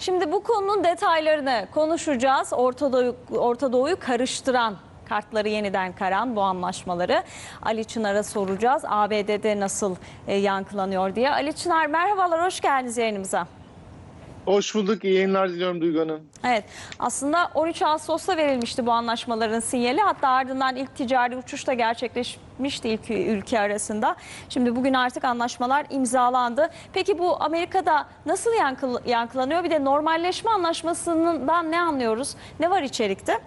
Şimdi bu konunun detaylarını konuşacağız. Orta, Doğu, Doğu'yu karıştıran kartları yeniden karan bu anlaşmaları Ali Çınar'a soracağız. ABD'de nasıl e, yankılanıyor diye. Ali Çınar merhabalar, hoş geldiniz yayınımıza. Hoş bulduk. İyi yayınlar diliyorum Duygu Hanım. Evet aslında 13 Ağustos'ta verilmişti bu anlaşmaların sinyali. Hatta ardından ilk ticari uçuş da gerçekleşmişti ilk ülke arasında. Şimdi bugün artık anlaşmalar imzalandı. Peki bu Amerika'da nasıl yankıl- yankılanıyor? Bir de normalleşme anlaşmasından ne anlıyoruz? Ne var içerikte?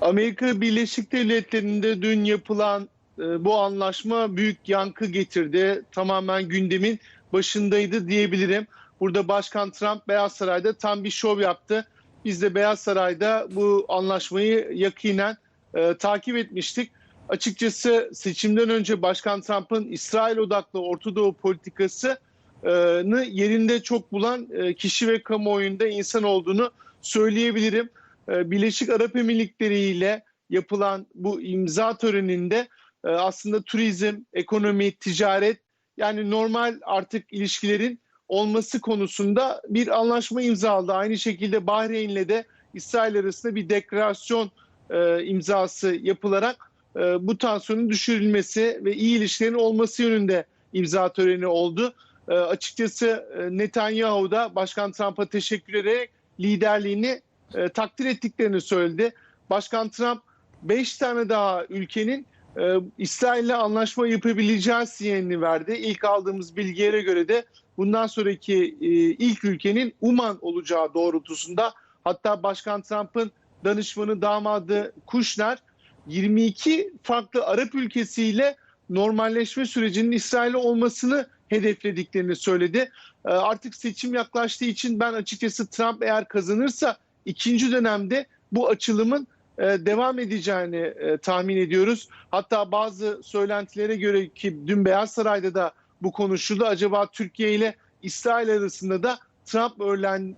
Amerika Birleşik Devletleri'nde dün yapılan e, bu anlaşma büyük yankı getirdi. Tamamen gündemin başındaydı diyebilirim. Burada Başkan Trump Beyaz Saray'da tam bir şov yaptı. Biz de Beyaz Saray'da bu anlaşmayı yakinen e, takip etmiştik. Açıkçası seçimden önce Başkan Trump'ın İsrail odaklı Orta Doğu politikasını yerinde çok bulan e, kişi ve kamuoyunda insan olduğunu söyleyebilirim. E, Birleşik Arap Emirlikleri ile yapılan bu imza töreninde e, aslında turizm, ekonomi, ticaret yani normal artık ilişkilerin olması konusunda bir anlaşma imzaladı. Aynı şekilde Bahreyn'le de İsrail arasında bir deklarasyon e, imzası yapılarak e, bu tansiyonun düşürülmesi ve iyi ilişkilerin olması yönünde imza töreni oldu. E, açıkçası e, Netanyahu da Başkan Trump'a teşekkür ederek liderliğini e, takdir ettiklerini söyledi. Başkan Trump 5 tane daha ülkenin e, İsrail'le anlaşma yapabileceği sinyalini verdi. İlk aldığımız bilgilere göre de bundan sonraki e, ilk ülkenin Uman olacağı doğrultusunda hatta Başkan Trump'ın danışmanı damadı Kushner 22 farklı Arap ülkesiyle normalleşme sürecinin İsrail'e olmasını hedeflediklerini söyledi. E, artık seçim yaklaştığı için ben açıkçası Trump eğer kazanırsa ikinci dönemde bu açılımın devam edeceğini e, tahmin ediyoruz. Hatta bazı söylentilere göre ki dün Beyaz Saray'da da bu konuşuldu. Acaba Türkiye ile İsrail arasında da Trump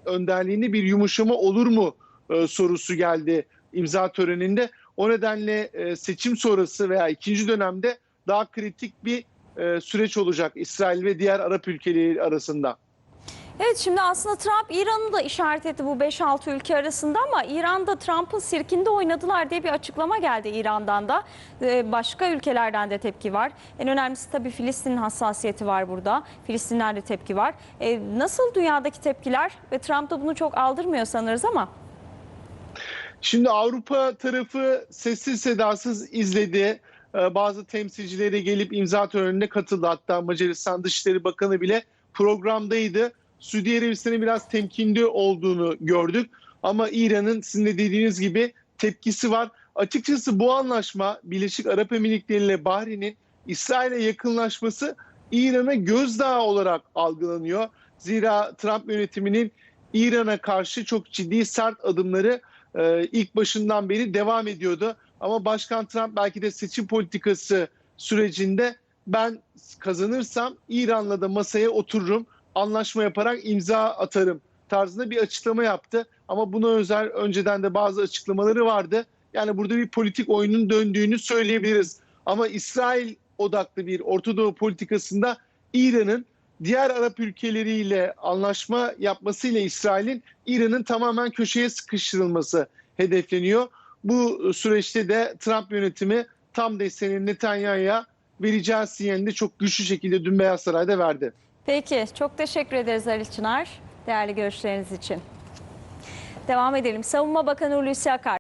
önderliğinde bir yumuşama olur mu e, sorusu geldi imza töreninde. O nedenle e, seçim sonrası veya ikinci dönemde daha kritik bir e, süreç olacak İsrail ve diğer Arap ülkeleri arasında. Evet şimdi aslında Trump İran'ı da işaret etti bu 5-6 ülke arasında ama İran'da Trump'ın sirkinde oynadılar diye bir açıklama geldi İran'dan da. Ee, Başka ülkelerden de tepki var. En önemlisi tabii Filistin'in hassasiyeti var burada. Filistinler de tepki var. Ee, Nasıl dünyadaki tepkiler ve Trump da bunu çok aldırmıyor sanırız ama. Şimdi Avrupa tarafı sessiz sedasız izledi. Ee, Bazı temsilcileri gelip imza törenine katıldı. Hatta Macaristan Dışişleri Bakanı bile programdaydı. Suudi Arabistan'ın biraz temkinli olduğunu gördük. Ama İran'ın sizin de dediğiniz gibi tepkisi var. Açıkçası bu anlaşma Birleşik Arap Emirlikleri ile Bahreyn'in İsrail'e yakınlaşması İran'a gözdağı olarak algılanıyor. Zira Trump yönetiminin İran'a karşı çok ciddi sert adımları e, ilk başından beri devam ediyordu. Ama Başkan Trump belki de seçim politikası sürecinde ben kazanırsam İran'la da masaya otururum, anlaşma yaparak imza atarım tarzında bir açıklama yaptı. Ama buna özel önceden de bazı açıklamaları vardı. Yani burada bir politik oyunun döndüğünü söyleyebiliriz. Ama İsrail odaklı bir Orta Doğu politikasında İran'ın diğer Arap ülkeleriyle anlaşma yapmasıyla İsrail'in İran'ın tamamen köşeye sıkıştırılması hedefleniyor. Bu süreçte de Trump yönetimi tam desteğini Netanyahu'ya vereceği sinyalini çok güçlü şekilde dün Beyaz Saray'da verdi. Peki çok teşekkür ederiz Ali Çınar değerli görüşleriniz için. Devam edelim. Savunma Bakanı Hulusi Akar.